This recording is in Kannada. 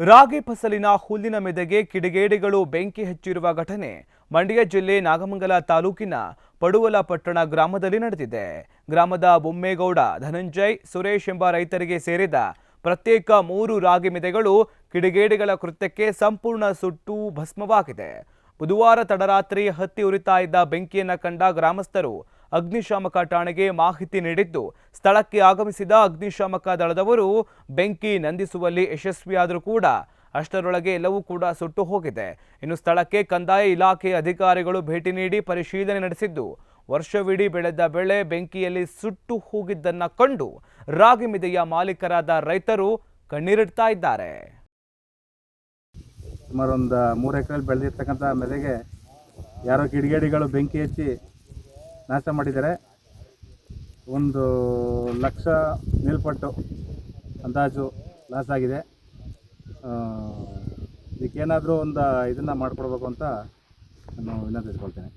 ರಾಗಿ ಫಸಲಿನ ಹುಲ್ಲಿನ ಮೆದೆಗೆ ಕಿಡಿಗೇಡಿಗಳು ಬೆಂಕಿ ಹಚ್ಚಿರುವ ಘಟನೆ ಮಂಡ್ಯ ಜಿಲ್ಲೆ ನಾಗಮಂಗಲ ತಾಲೂಕಿನ ಪಡುವಲಪಟ್ಟಣ ಗ್ರಾಮದಲ್ಲಿ ನಡೆದಿದೆ. ಗ್ರಾಮದ ಬೊಮ್ಮೇಗೌಡ, ಧನಂಜಯ್, ಸುರೇಶ್ ಎಂಬ ರೈತರಿಗೆ ಸೇರಿದ ಪ್ರತ್ಯೇಕ ಮೂರು ರಾಗಿ ಮೆದೆಗಳು ಕಿಡಿಗೇಡಿಗಳ ಕೃತ್ಯಕ್ಕೆ ಸಂಪೂರ್ಣ ಸುಟ್ಟು ಭಸ್ಮವಾಗಿದೆ. ಬುಧವಾರ ತಡರಾತ್ರಿ ಹತ್ತಿ ಉರಿತಾ ಇದ್ದ ಬೆಂಕಿಯನ್ನ ಕಂಡ ಗ್ರಾಮಸ್ಥರು ಅಗ್ನಿಶಾಮಕ ಠಾಣೆಗೆ ಮಾಹಿತಿ ನೀಡಿದ್ದು, ಸ್ಥಳಕ್ಕೆ ಆಗಮಿಸಿದ ಅಗ್ನಿಶಾಮಕ ದಳದವರು ಬೆಂಕಿ ನಂದಿಸುವಲ್ಲಿ ಯಶಸ್ವಿಯಾದರೂ ಕೂಡ ಅಷ್ಟರೊಳಗೆ ಎಲ್ಲವೂ ಕೂಡ ಸುಟ್ಟು ಹೋಗಿದೆ. ಇನ್ನು ಸ್ಥಳಕ್ಕೆ ಕಂದಾಯ ಇಲಾಖೆ ಅಧಿಕಾರಿಗಳು ಭೇಟಿ ನೀಡಿ ಪರಿಶೀಲನೆ ನಡೆಸಿದ್ದು, ವರ್ಷವಿಡೀ ಬೆಳೆದ ಬೆಳೆ ಬೆಂಕಿಯಲ್ಲಿ ಸುಟ್ಟು ಹೋಗಿದ್ದನ್ನ ಕಂಡು ರಾಗಿ ಮಿದೆಯ ಮಾಲೀಕರಾದ ರೈತರು ಕಣ್ಣೀರಿಡ್ತಾ ಇದ್ದಾರೆ. ಸುಮಾರು ಒಂದು ಮೂರು ಎಕರೆಯಲ್ಲಿ ಬೆಳೆದಿರ್ತಕ್ಕಂಥ ಮೆದೆಗೆ ಯಾರೋ ಕಿಡಿಗೇಡಿಗಳು ಬೆಂಕಿ ಹಚ್ಚಿ ನಾಶ ಮಾಡಿದ್ದಾರೆ. ಒಂದು ಲಕ್ಷ ಮೇಲ್ಪಟ್ಟು ಅಂದಾಜು ಲಾಸ್ ಆಗಿದೆ. ಇದಕ್ಕೇನಾದರೂ ಒಂದು ಇದನ್ನು ಮಾಡಿಕೊಡ್ಬೇಕು ಅಂತ ನಾನು ವಿನಂತಿಸ್ಕೊಳ್ತೇನೆ.